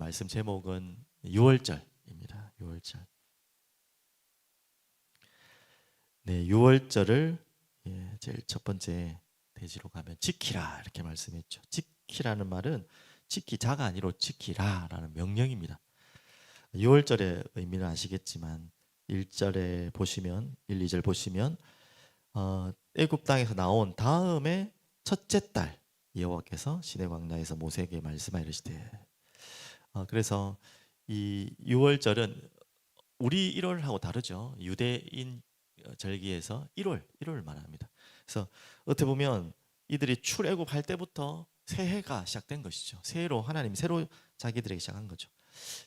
말씀 제목은 6월절입니다. 6월절. 네, 6월절을 예, 제일 첫 번째 대지로 가면 지키라 이렇게 말씀했죠. 지키라는 말은 지키자가 아니로 지키라라는 명령입니다. 6월절의 의미는 아시겠지만 1절에 보시면 1, 2절 보시면 어, 애굽 땅에서 나온 다음에 첫째 달 여호와께서 시내 광야에서 모세에게 말씀하시되 어, 그래서 이 6월절은 우리 1월하고 다르죠. 유대인 절기에서 1월 1월을 말합니다. 그래서 어떻게 보면 이들이 출애굽할 때부터 새해가 시작된 것이죠. 새해로 하나님이 새로 자기들에게 시작한 거죠.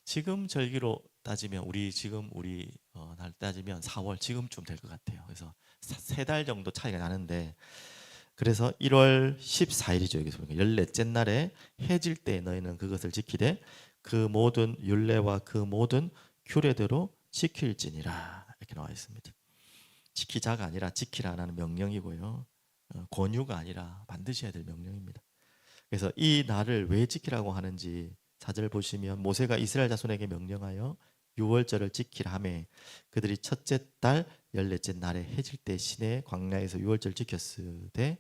지금 절기로 따지면 우리 지금 우리 어, 날 따지면 4월 지금쯤 될 것 같아요. 그래서 세 달 정도 차이가 나는데 그래서 1월 14일이죠. 여기서 보니까 열넷째 날에 해질 때 너희는 그것을 지키되 그 모든 율례와 그 모든 규례대로 지킬지니라 이렇게 나와 있습니다. 지키자가 아니라 지키라는 명령이고요. 어, 권유가 아니라 반드시 해야 될 명령입니다. 그래서 이 날을 왜 지키라고 하는지 사절 보시면 모세가 이스라엘 자손에게 명령하여 6월절을 지키라 하매 그들이 첫째 달 열넷째 날에 해질 때 시내 광야에서 6월절 지켰을 때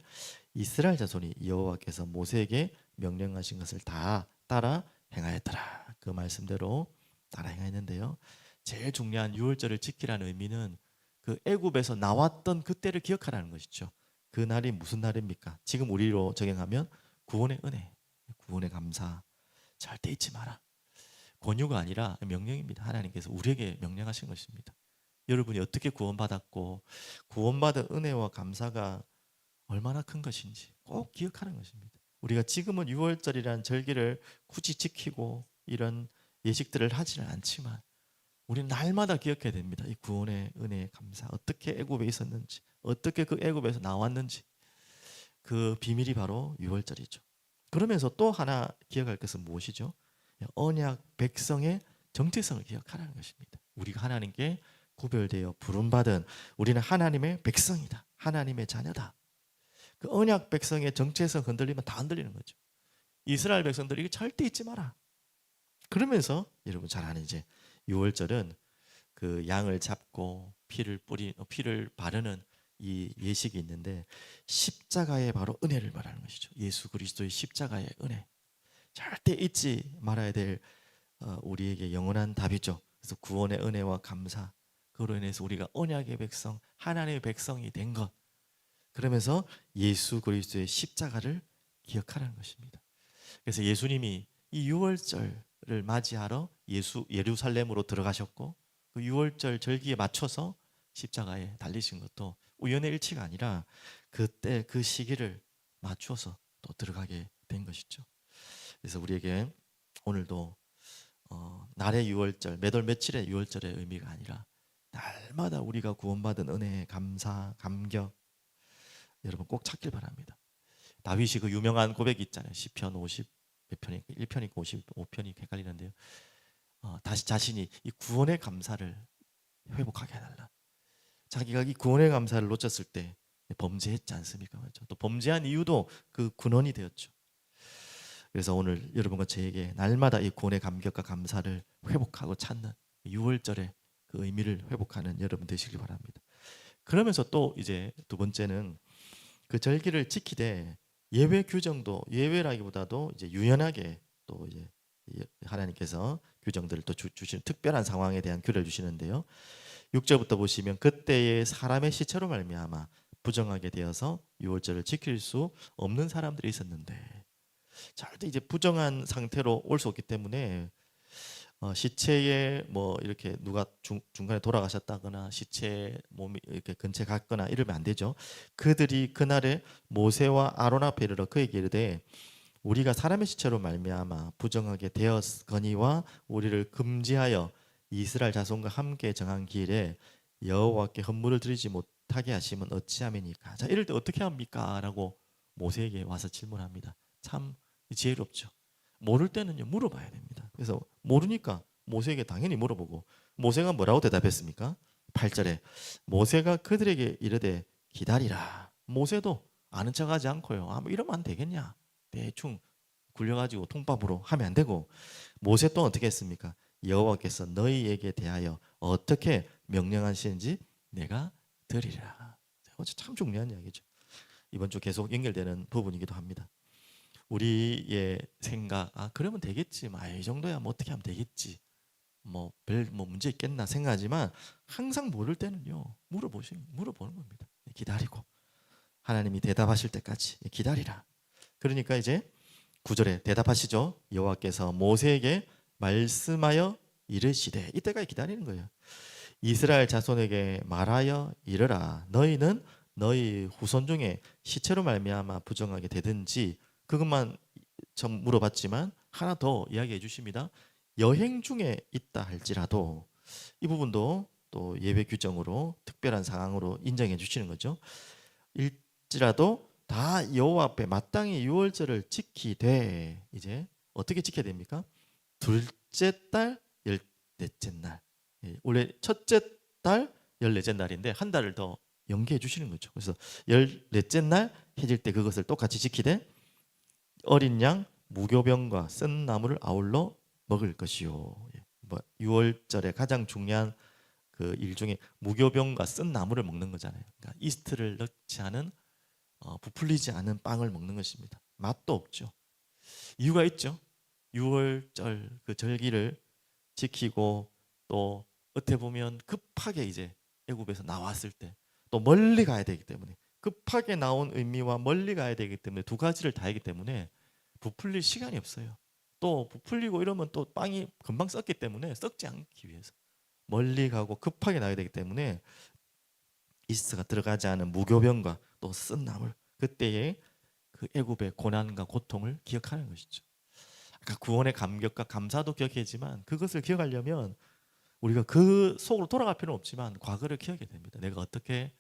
이스라엘 자손이 여호와께서 모세에게 명령하신 것을 다 따라 행하였더라. 그 말씀대로 따라 행하였는데요. 제일 중요한 6월절을 지키라는 의미는 그 애굽에서 나왔던 그때를 기억하라는 것이죠. 그 날이 무슨 날입니까? 지금 우리로 적용하면 구원의 은혜, 구원의 감사 절대 잊지 마라. 권유가 아니라 명령입니다. 하나님께서 우리에게 명령하신 것입니다. 여러분이 어떻게 구원받았고 구원받은 은혜와 감사가 얼마나 큰 것인지 꼭 기억하는 것입니다. 우리가 지금은 6월절이라는 절기를 굳이 지키고 이런 예식들을 하지는 않지만 우리는 날마다 기억해야 됩니다. 이 구원의 은혜의 감사 어떻게 애굽에 있었는지 어떻게 그 애굽에서 나왔는지 그 비밀이 바로 6월절이죠. 그러면서 또 하나 기억할 것은 무엇이죠? 언약 백성의 정체성을 기억하라는 것입니다. 우리가 하나님께 구별되어 부름받은 우리는 하나님의 백성이다. 하나님의 자녀다. 그 언약 백성의 정체성 흔들리면 다 흔들리는 거죠. 이스라엘 백성들이 이거 절대 잊지 마라. 그러면서 여러분 잘 아는 이제 6월절은 그 양을 잡고 피를 뿌리 피를 바르는 이 예식이 있는데 십자가의 바로 은혜를 말하는 것이죠. 예수 그리스도의 십자가의 은혜. 절대 잊지 말아야 될 어, 우리에게 영원한 답이죠. 그래서 구원의 은혜와 감사 그로 인해서 우리가 언약의 백성, 하나님의 백성이 된 것. 그러면서 예수 그리스도의 십자가를 기억하라는 것입니다. 그래서 예수님이 이 6월절을 맞이하러 예수 예루살렘으로 들어가셨고 그 6월절 절기에 맞춰서 십자가에 달리신 것도 우연의 일치가 아니라 그때 그 시기를 맞추어서 또 들어가게 된 것이죠. 그래서 우리에게 오늘도 어, 날의 6월절, 매달 며칠의 6월절의 의미가 아니라 날마다 우리가 구원받은 은혜, 감사, 감격 여러분 꼭 찾길 바랍니다. 다윗이 그 유명한 고백이 있잖아요. 시편 50 몇 편이 1편이고 55편이 헷갈리는데요. 어, 다시 자신이 이 구원의 감사를 회복하게 해달라. 자기가 이 구원의 감사를 놓쳤을 때 범죄했지 않습니까? 그렇죠? 또 범죄한 이유도 그 근원이 되었죠. 그래서 오늘 여러분과 저에게 날마다 이 구원의 감격과 감사를 회복하고 찾는 6월절의 그 의미를 회복하는 여러분 되시길 바랍니다. 그러면서 또 이제 두 번째는 그 절기를 지키되 예외 규정도 예외라기보다도 이제 유연하게 또 이제 하나님께서 규정들을 또 주, 시는 특별한 상황에 대한 규례를 주시는데요. 6절부터 보시면 그때의 사람의 시체로 말미암아 부정하게 되어서 유월절을 지킬 수 없는 사람들이 있었는데 절대 이제 부정한 상태로 올 수 없기 때문에 어, 시체에 뭐 이렇게 누가 중, 중간에 돌아가셨다거나 시체 몸이 이렇게 근처에 갔거나 이러면 안 되죠. 그들이 그날에 모세와 아론 앞에 이르러 그에게 이르되 우리가 사람의 시체로 말미암아 부정하게 되었거니와 우리를 금지하여 이스라엘 자손과 함께 정한 길에 여호와께 헌물을 드리지 못하게 하시면 어찌하매니까? 자 이럴 때 어떻게 합니까?라고 모세에게 와서 질문합니다. 참 지혜롭죠. 모를 때는요 물어봐야 됩니다. 그래서 모르니까 모세에게 당연히 물어보고 모세가 뭐라고 대답했습니까? 8절에 모세가 그들에게 이르되 기다리라. 모세도 아는 척하지 않고요. 아, 뭐 이러면 안 되겠냐? 대충 굴려가지고 통밥으로 하면 안 되고 모세 또 어떻게 했습니까? 여호와께서 너희에게 대하여 어떻게 명령하시는지 내가. 어제 참 중요한 이야기죠. 이번 주 계속 연결되는 부분이기도 합니다. 우리의 생각, 아 그러면 되겠지, 뭐이 정도야 뭐 어떻게 하면 되겠지, 뭐별뭐 문제 있겠나 생각하지만 항상 모를 때는요 물어보시 물어보는 겁니다. 기다리고 하나님이 대답하실 때까지 기다리라. 그러니까 이제 구절에 대답하시죠. 여호와께서 모세에게 말씀하여 이르시되 이때까지 기다리는 거예요. 이스라엘 자손에게 말하여 이르라 너희는 너희 후손 중에 시체로 말미암아 부정하게 되든지 그것만 좀 물어봤지만 하나 더 이야기해 주십니다. 여행 중에 있다 할지라도 이 부분도 또 예배 규정으로 특별한 상황으로 인정해 주시는 거죠. 일지라도 다 여호와 앞에 마땅히 유월절을 지키되 이제 어떻게 지켜야 됩니까? 둘째 달 열넷째 날. 예, 원래 첫째 달 열넷째 날인데 한 달을 더 연기해 주시는 거죠. 그래서 열넷째 날 해질 때 그것을 똑같이 지키되 어린 양 무교병과 쓴 나무를 아울러 먹을 것이요. 예, 뭐 가장 중요한 그 일 중에 무교병과 쓴 나무를 먹는 거잖아요. 그러니까 이스트를 넣지 않은 어, 부풀리지 않은 빵을 먹는 것입니다. 맛도 없죠. 이유가 있죠. 유월절 그 절기를 지키고 또 어떻게 보면 급하게 이제 애굽에서 나왔을 때 또 멀리 가야 되기 때문에 급하게 나온 의미와 멀리 가야 되기 때문에 두 가지를 다 하기 때문에 부풀릴 시간이 없어요. 또 부풀리고 이러면 또 빵이 금방 썩기 때문에 썩지 않기 위해서 멀리 가고 급하게 나야 되기 때문에 이스트가 들어가지 않은 무교병과 또 쓴 나물 그때의 그 애굽의 고난과 고통을 기억하는 것이죠. 아까 구원의 감격과 감사도 기억해야지만 그것을 기억하려면 우리가 그 속으로 돌아갈 필요는 없지만 과거를 기억해야 됩니다. 내가 어떻게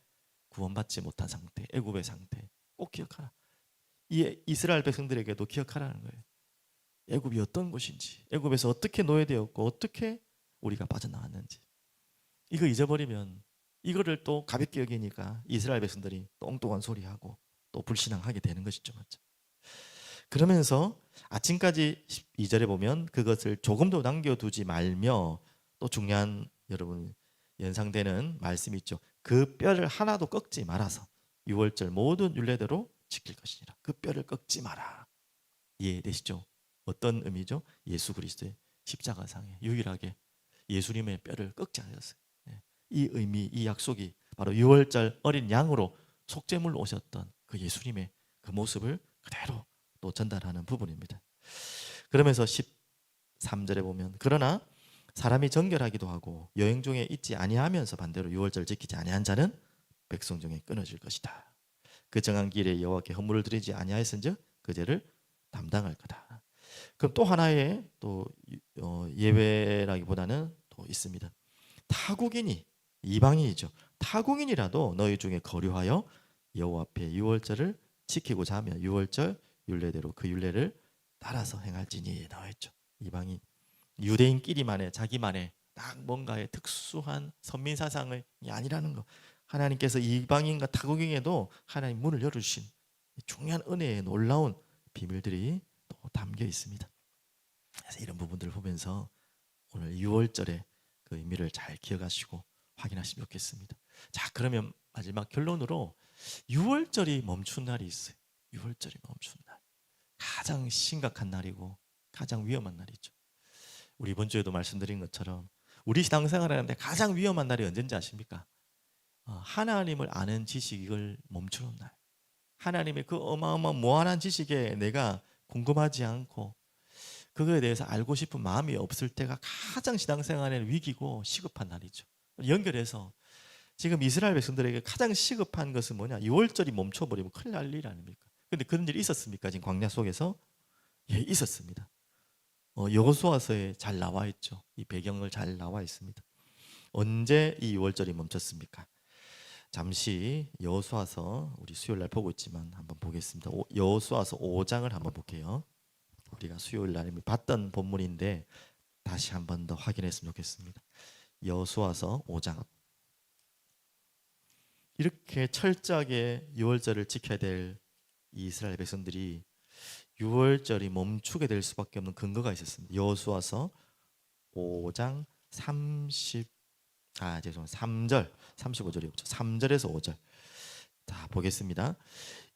구원받지 못한 상태, 애굽의 상태 꼭 기억하라. 이 이스라엘 백성들에게도 기억하라는 거예요. 애굽이 어떤 곳인지, 애굽에서 어떻게 노예되었고 어떻게 우리가 빠져나왔는지 이거 잊어버리면 이거를 또 가볍게 여기니까 이스라엘 백성들이 똥똥한 소리하고 또 불신앙하게 되는 것이죠, 맞죠? 그러면서 아침까지 2절에 보면 그것을 조금도 남겨두지 말며 또 중요한 여러분 연상되는 말씀이 있죠. 그 뼈를 하나도 꺾지 말아서 유월절 모든 율례대로 지킬 것이니라. 그 뼈를 꺾지 마라. 이해되시죠? 어떤 의미죠? 예수 그리스도의 십자가상에 유일하게 예수님의 뼈를 꺾지 않으셨어요. 예. 이 의미, 이 약속이 바로 유월절 어린 양으로 속죄물 오셨던 그 예수님의 그 모습을 그대로 또 전달하는 부분입니다. 그러면서 13절에 보면 그러나 사람이 정결하기도 하고 여행 중에 있지 아니하면서 반대로 유월절 지키지 아니한 자는 백성 중에 끊어질 것이다. 그 정한 길에 여호와께 헌물을 드리지 아니하였은즉 그 죄를 담당할 거다. 그럼 또 하나의 또 어, 예외라기보다는 또 있습니다. 타국인이 이방인이죠. 타국인이라도 너희 중에 거류하여 여호와 앞에 유월절을 지키고자 하면 유월절 율례대로 그 율례를 따라서 행할지니 나와 있죠. 이방인 유대인끼리만의 자기만의 딱 뭔가의 특수한 선민 사상이 아니라는 거. 하나님께서 이방인과 타국인에도 하나님 문을 열어주신 중요한 은혜의 놀라운 비밀들이 또 담겨 있습니다. 그래서 이런 부분들을 보면서 오늘 6월절의 그 의미를 잘 기억하시고 확인하시면 좋겠습니다. 자, 그러면 마지막 결론으로 6월절이 멈춘 날이 있어요. 6월절이 멈춘 날. 가장 심각한 날이고 가장 위험한 날이죠. 우리 이번 주에도 말씀드린 것처럼 우리 신앙생활하는데 가장 위험한 날이 언제인지 아십니까? 어, 하나님을 아는 지식을 멈추는 날. 하나님의 그 어마어마한 무한한 지식에 내가 궁금하지 않고 그거에 대해서 알고 싶은 마음이 없을 때가 가장 신앙생활의 위기고 시급한 날이죠. 연결해서 지금 이스라엘 백성들에게 가장 시급한 것은 뭐냐? 6월절이 멈춰버리면 큰일 날 일 아닙니까? 근데 그런 일이 있었습니까? 지금 광야 속에서? 예, 있었습니다. 어, 여호수아서에 잘 나와 있죠. 이 배경을 잘 나와 있습니다. 언제 이 6월절이 멈췄습니까? 잠시 여호수아서 우리 수요일 날 보고 있지만 한번 보겠습니다. 오- 여호수아서 5장을 한번 볼게요. 우리가 수요일 날 이미 봤던 본문인데 다시 한 번 더 확인했으면 좋겠습니다. 여호수아서 5장 이렇게 철저하게 유월절을 지켜야 될이 이스라엘 백성들이 유월절이 멈추게 될 수밖에 없는 근거가 있었습니다. 여호수아서 5장 30 아, 죄송합니다. 3절 35절이었죠. 3절에서 5절. 자, 보겠습니다.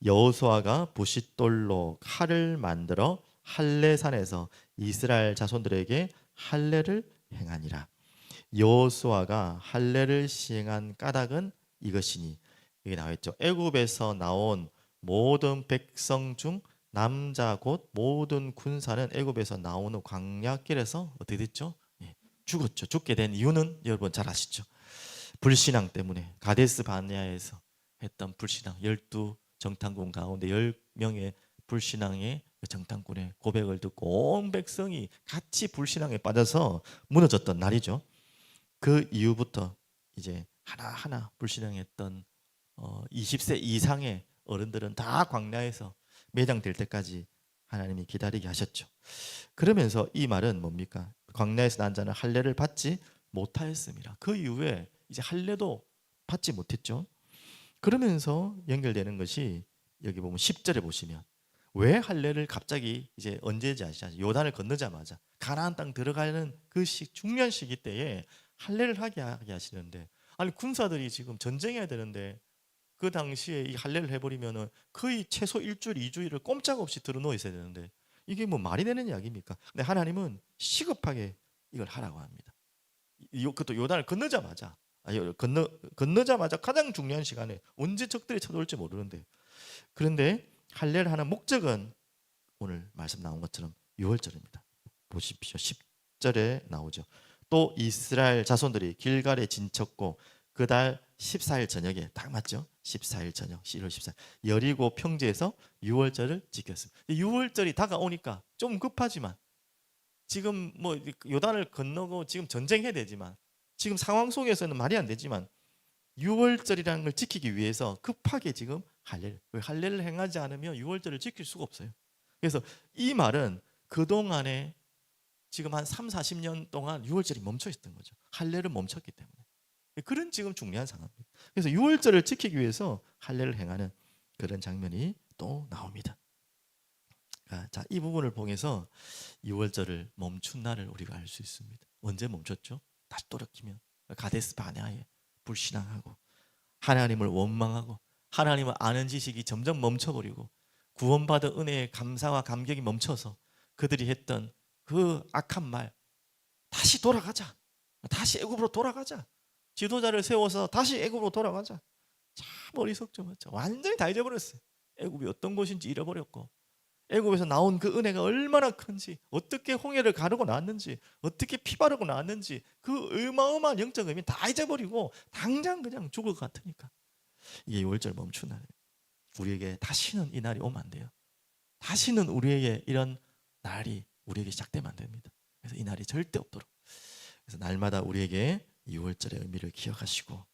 여호수아가 부싯돌로 칼을 만들어 할례산에서 이스라엘 자손들에게 할례를 행하니라. 여호수아가 할례를 시행한 까닭은 이것이니 여기 나와 있죠. 애굽에서 나온 모든 백성 중 남자 곧 모든 군사는 애굽에서 후 광야길에서 어떻게 됐죠? 예, 죽었죠. 죽게 된 이유는 여러분 잘 아시죠? 불신앙 때문에 가데스 바네아에서 했던 불신앙 열두 정탐꾼 가운데 열 명의 불신앙의 그 정탐꾼의 고백을 듣고 온 백성이 같이 불신앙에 빠져서 무너졌던 날이죠. 그 이후부터 이제 하나하나 불신앙했던 어 20세 이상의 어른들은 다 광야에서 매장될 때까지 하나님이 기다리게 하셨죠. 그러면서 이 말은 뭡니까? 광야에서 난 자는 할례를 받지 못하였습니다. 그 이후에 이제 할례도 받지 못했죠. 그러면서 연결되는 것이 여기 보면 10절에 보시면 왜 할례를 갑자기 이제 언제지 아시죠? 요단을 건너자마자 가나안 땅 들어가는 그 시, 중요한 시기 때에 할례를 하게 하시는데 아니 군사들이 지금 전쟁해야 되는데 그 당시에 이 할례를 해버리면은 거의 최소 일주일, 이주일을 꼼짝없이 들어놓아 있어야 되는데 이게 뭐 말이 되는 이야기입니까? 근데 하나님은 시급하게 이걸 하라고 합니다. 이- 그것도 요단을 건너자마자 아니 건너 건너자마자 가장 중요한 시간에 언제 적들이 쳐들어올지 모르는데 그런데 할례를 하는 목적은 오늘 말씀 나온 것처럼 6월절입니다. 보십시오. 10절에 나오죠. 또 이스라엘 자손들이 길갈에 진쳤고 그달 14일 저녁에 딱 맞죠? 14일 저녁 1월 14일 여리고 평지에서 6월절을 지켰습니다. 6월절이 다가오니까 좀 급하지만 지금 뭐 요단을 건너고 지금 전쟁해야 되지만 지금 상황 속에서는 말이 안 되지만 6월절이라는 걸 지키기 위해서 급하게 지금 할례를 왜 할례를 행하지 않으면 6월절을 지킬 수가 없어요. 그래서 이 말은 그동안에 지금 한 3, 40년 동안 6월절이 멈춰 있었던 거죠. 할례를 멈췄기 때문에. 그런 지금 중요한 상황입니다. 그래서 6월절을 지키기 위해서 할례를 행하는 그런 장면이 또 나옵니다. 아, 자, 이 부분을 통해서 6월절을 멈춘 날을 우리가 알 수 있습니다. 언제 멈췄죠? 다시 돌이키면 가데스 바네아에 불신앙하고 하나님을 원망하고 하나님을 아는 지식이 점점 멈춰버리고 구원받은 은혜의 감사와 감격이 멈춰서 그들이 했던 그 악한 말 다시 돌아가자. 다시 애굽으로 돌아가자. 지도자를 세워서 다시 애굽으로 돌아가자. 참 어리석죠? 완전히 다 잊어버렸어요. 애굽이 어떤 곳인지 잃어버렸고 애굽에서 나온 그 은혜가 얼마나 큰지 어떻게 홍해를 가르고 나왔는지 어떻게 피 바르고 나왔는지 그 어마어마한 영적 의미 다 잊어버리고 당장 그냥 죽을 것 같으니까 이게 6월절 멈춘 날이에요. 우리에게 다시는 이 날이 오면 안 돼요. 다시는 우리에게 이런 날이 우리에게 시작되면 안 됩니다. 그래서 이 날이 절대 없도록. 그래서 날마다 우리에게 6월절의 의미를 기억하시고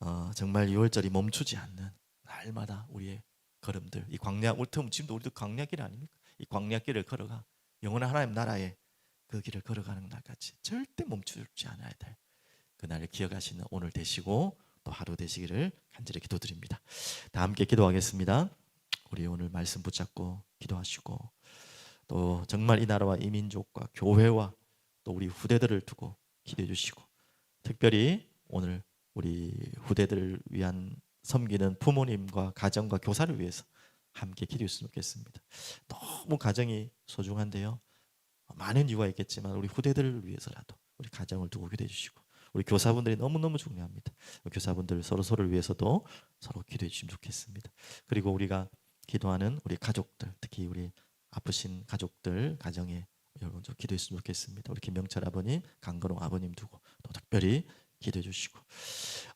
어, 정말 6월절이 멈추지 않는 날마다 우리의 걸음들 이 광야 울트면 지금도 우리도 광야길 아닙니까? 이 광야길을 걸어가 영원한 하나님 나라의 그 길을 걸어가는 날까지 절대 멈추지 않아야 될 그날을 기억하시는 오늘 되시고 또 하루 되시기를 간절히 기도드립니다. 다 함께 기도하겠습니다. 우리 오늘 말씀 붙잡고 기도하시고 또 정말 이 나라와 이 민족과 교회와 또 우리 후대들을 두고 기도해 주시고 특별히 오늘 우리 후대들을 위한 섬기는 부모님과 가정과 교사를 위해서 함께 기도했으면 좋겠습니다. 너무 가정이 소중한데요. 많은 이유가 있겠지만 우리 후대들을 위해서라도 우리 가정을 두고 기도해 주시고 우리 교사분들이 너무너무 중요합니다. 교사분들 서로 서로를 위해서도 서로 기도해 주시면 좋겠습니다. 그리고 우리가 기도하는 우리 가족들 특히 우리 아프신 가족들 가정에 여러분 좀 기도했으면 좋겠습니다. 우리 김명철 아버님, 강건호 아버님 두고 또 특별히 기도해 주시고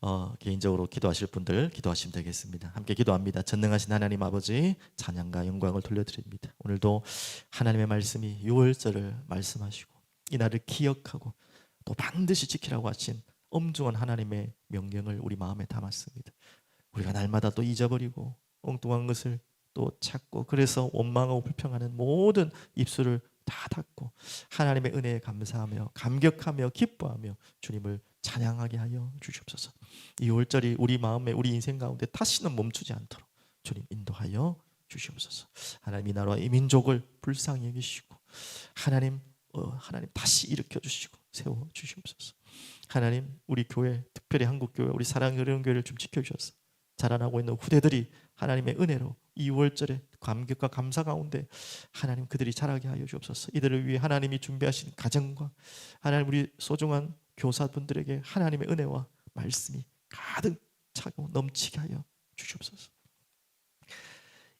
어, 개인적으로 기도하실 분들 기도하시면 되겠습니다. 함께 기도합니다. 전능하신 하나님 아버지 찬양과 영광을 돌려드립니다. 오늘도 하나님의 말씀이 6월절을 말씀하시고 이 날을 기억하고 또 반드시 지키라고 하신 엄중한 하나님의 명령을 우리 마음에 담았습니다. 우리가 날마다 또 잊어버리고 엉뚱한 것을 또 찾고 그래서 원망하고 불평하는 모든 입술을 다 닫고 하나님의 은혜에 감사하며 감격하며 기뻐하며 주님을 찬양하게 하여 주시옵소서. 이 월절이 우리 마음에 우리 인생 가운데 다시는 멈추지 않도록 주님 인도하여 주시옵소서. 하나님 이 나라와 이 민족을 불쌍히 여기시고 하나님 어, 하나님 다시 일으켜 주시고 세워 주시옵소서. 하나님 우리 교회 특별히 한국 교회 우리 사랑의 교회를 좀 지켜 주셔서 자라나고 있는 후대들이 하나님의 은혜로 이 6월절에 감격과 감사 가운데 하나님 그들이 자라게 하여 주옵소서. 이들을 위해 하나님이 준비하신 가정과 하나님 우리 소중한 교사분들에게 하나님의 은혜와 말씀이 가득 차고 넘치게 하여 주시옵소서.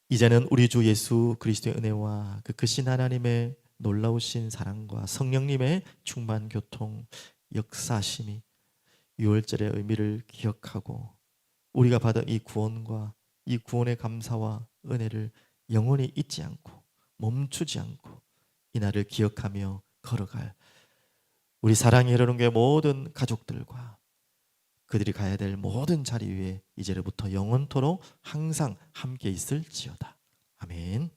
이제는 우리 주 예수 그리스도의 은혜와 그 크신 하나님의 놀라우신 사랑과 성령님의 충만 교통 역사심이 6월절의 의미를 기억하고 우리가 받은 이 구원과 이 구원의 감사와 은혜를 영원히 잊지 않고 멈추지 않고 이 날을 기억하며 걸어갈 우리 사랑의 여러분의 모든 가족들과 그들이 가야 될 모든 자리 위에 이제로부터 영원토록 항상 함께 있을지어다. 아멘.